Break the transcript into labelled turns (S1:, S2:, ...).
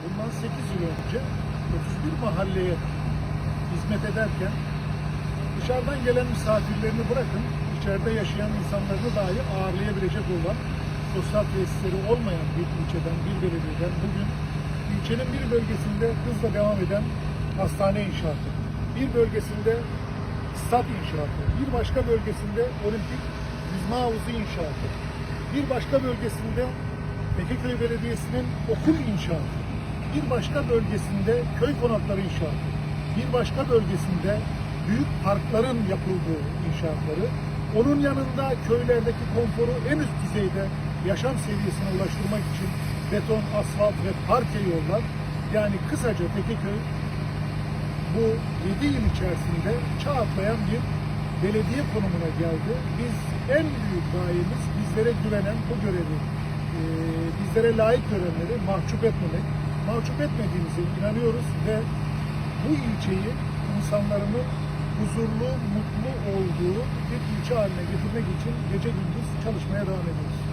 S1: bundan 8 yıl önce 31 mahalleye hizmet ederken dışarıdan gelen misafirlerini bırakın, içeride yaşayan insanlarını dahi ağırlayabilecek olan sosyal tesisleri olmayan bir ilçeden, bir belediyeden bugün ilçenin bir bölgesinde hızla devam eden hastane inşaatı, bir bölgesinde stat inşaatı, bir başka bölgesinde olimpik yüzme havuzu inşaatı, bir başka bölgesinde Tekeköy Belediyesi'nin okul inşaatı, bir başka bölgesinde köy konakları inşaatı, bir başka bölgesinde büyük parkların yapıldığı inşaatları, onun yanında köylerdeki konforu en üst düzeyde yaşam seviyesine ulaştırmak için beton, asfalt ve parke yollar, yani kısaca Tekeköy bu 7 yıl içerisinde çağ atlayan bir belediye konumuna geldi. Biz en büyük gayemiz bizlere güvenen bu görevi, bizlere layık görenleri mahcup etmemek. Mahcup etmediğimize inanıyoruz ve bu ilçeyi insanların huzurlu, mutlu olduğu bir ilçe haline getirmek için gece gündüz çalışmaya devam ediyoruz.